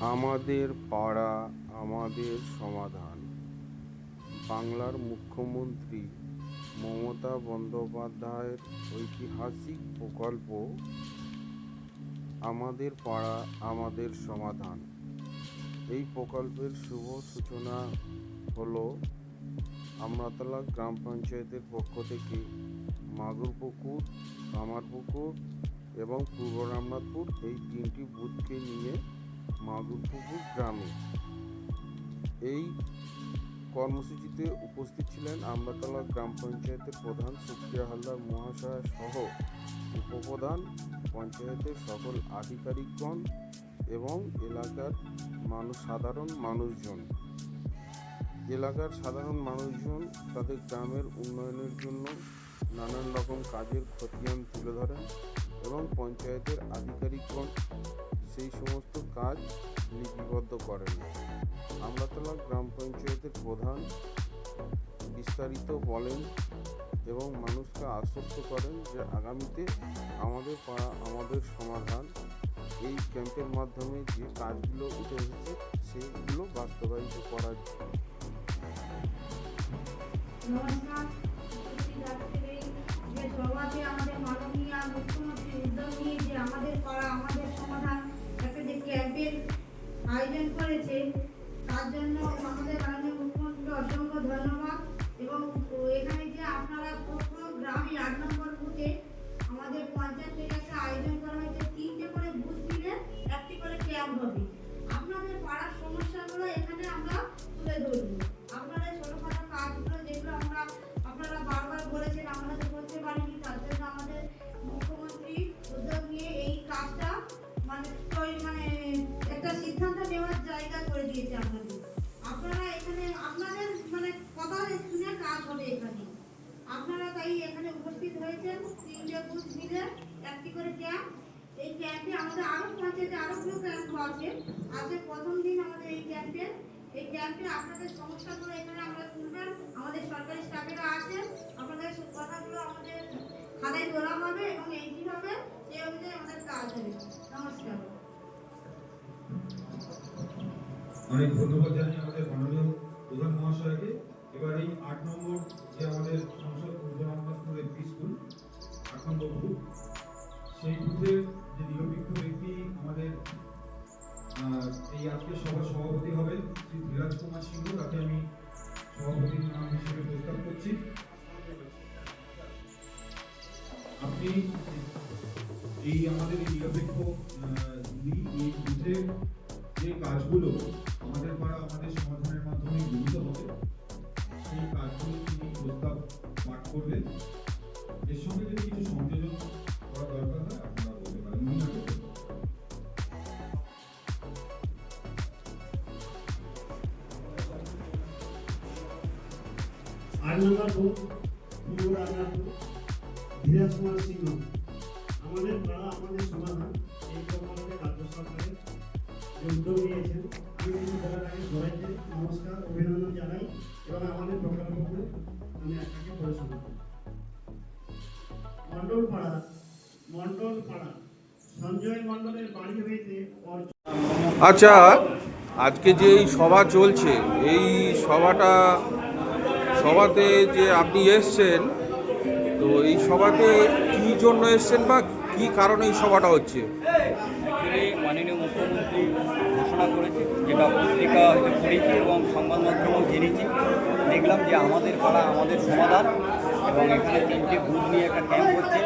আমাদের পাড়া, আমাদের সমাধান। বাংলার মুখ্যমন্ত্রী মমতা বন্দ্যোপাধ্যায়ের ঐতিহাসিক প্রকল্প, আমাদের পাড়া, আমাদের সমাধান। এই প্রকল্পের শুভ সূচনা হলো আমরাতলা গ্রাম পঞ্চায়েতের পক্ষ থেকে মাগুরপুকুর কামারপুকুর এবং পূর্ব রামনাথপুর এই তিনটি বুথকে নিয়ে মাগুরপুকুর গ্রামে। এই কর্মসূচিতে উপস্থিত ছিলেন আমরাতলা গ্রাম পঞ্চায়েতের প্রধান সুপ্রিয়া হালদার মহাশয় সহ উপপ্রধান পঞ্চায়েতের সকল আধিকারিকগণ এবং এলাকার মানুষ সাধারণ মানুষজন। এলাকার সাধারণ মানুষজন তাদের গ্রামের উন্নয়নের জন্য নানান রকম কাজের খতিয়ান তুলে ধরেন এবং পঞ্চায়েতের আধিকারিকগণ সেই সমস্ত কাজ লিপিবদ্ধ করেন। আমরাতলা গ্রাম পঞ্চায়েতের প্রধান বিস্তারিত বলেন এবং মানুষকে আশ্বস্ত করেন যে আগামীতে আমাদের পাড়া আমাদের সমাধান এই ক্যাম্পের মাধ্যমে যে কাজগুলো উঠে এসেছে সেগুলো বাস্তবায়িত করার জন্য নমস্কার। ক্যাম্পের আয়োজন করেছে। তার জন্য আমাদের মাননীয় মুখ্যমন্ত্রীকে অসংখ্য ধন্যবাদ এবং এখানে যে আপনারা পুরো গ্রামে আট নম্বর বুথে আমাদের পঞ্চায়েত থেকে একটা ক্যাম্পে আমাদের আরও পঞ্চায়েতে আরও কোনো ক্যাম্প আছে। আজকে প্রথম দিন আমাদের এই ক্যাম্পে। এই ক্যাম্পে আপনাদের সমস্যাগুলো এখানে আমরা তুলবেন আমাদের সরকারি স্টাফেরা আছে। আপনাদের কথাগুলো আমাদের খাতায় তোলা হবে এবং এইটি হবে সেই অনুযায়ী আমাদের কাজ হবে। নমস্কার। অনেক ধন্যবাদ জানাই আমাদের মাননীয় প্রধান মহাশয়কে। এবার এই আট নম্বর যে আমাদের সংসদ পূর্ব রামদাসপুর স্কুল, আট নম্বর বুথ সেই বুথের এই আজকে সভার সভাপতি হবে শ্রী ধীরাজ কুমার সিংহ, তাকে আমি সভাপতির নাম হিসেবে প্রস্তাব করছি। আপনি এই আমাদের নিরপেক্ষ যে কাজগুলো পূর্ব কুমার সিংহ, আমাদের আমাদের সমাধান এই প্রকল্পে রাজ্য সরকারের যে উদ্যোগ নিয়েছেন আমি আগে সবাইকে নমস্কার, অভিনন্দন জানাই এবং আমাদের প্রকল্পগুলো আমি একাকে পড়ে মন্ডল পাড়া আচ্ছা আজকে যে এই সভা চলছে, এই সভাটা সভাতে যে আপনি এসছেন, তো এই সভাতে কী জন্য এসছেন বা কী কারণে এই সভাটা হচ্ছে? মাননীয় মুখ্যমন্ত্রী ঘোষণা করেছে যেটা পত্রিকা হয়তো পড়েছি এবং সংবাদ মাধ্যমেও জেনেছি। দেখলাম যে আমাদের পাড়া আমাদের সমাধান এবং এখানে তিনটে বুথ নিয়ে একটা ক্যাম্প হচ্ছে।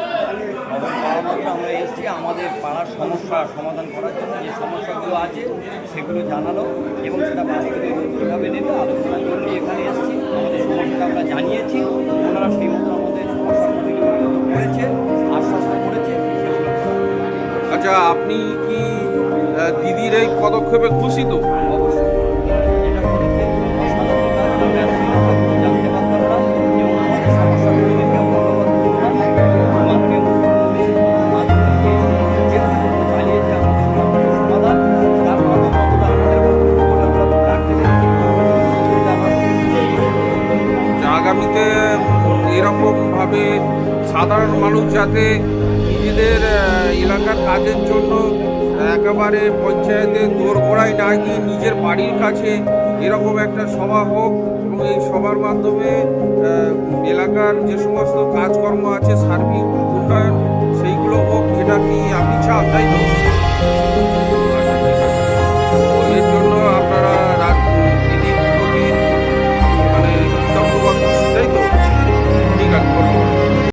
এবং পাড়া মাত্র আমরা এসেছি। আমাদের পাড়ার সমস্যা সমাধান করার জন্য যে সমস্যাগুলো আছে সেগুলো জানালো এবং সেটা বাস্তবে কীভাবে নেবে আলোচনার জন্য এখানে এসেছি। আমাদের সমস্যাটা আমরা জানিয়েছি। ওনারা সেই মতো আমাদের সমস্যাগুলি করেছে, আশ্বাস করেছে আচ্ছা আপনি কি দিদির এই পদক্ষেপে খুশি তো? সাধারণ মানুষ যাতে নিজেদের এলাকার কাজের জন্য একেবারে পঞ্চায়েতে পঞ্চায়েতের দোরগোড়ায় না গিয়ে নিজের বাড়ির কাছে এরকম একটা সভা হোক এবং এই সভার মাধ্যমে এলাকার যে সমস্ত কাজকর্ম আছে, সার্বিক উন্নয়ন, সেইগুলো হোক এটা কি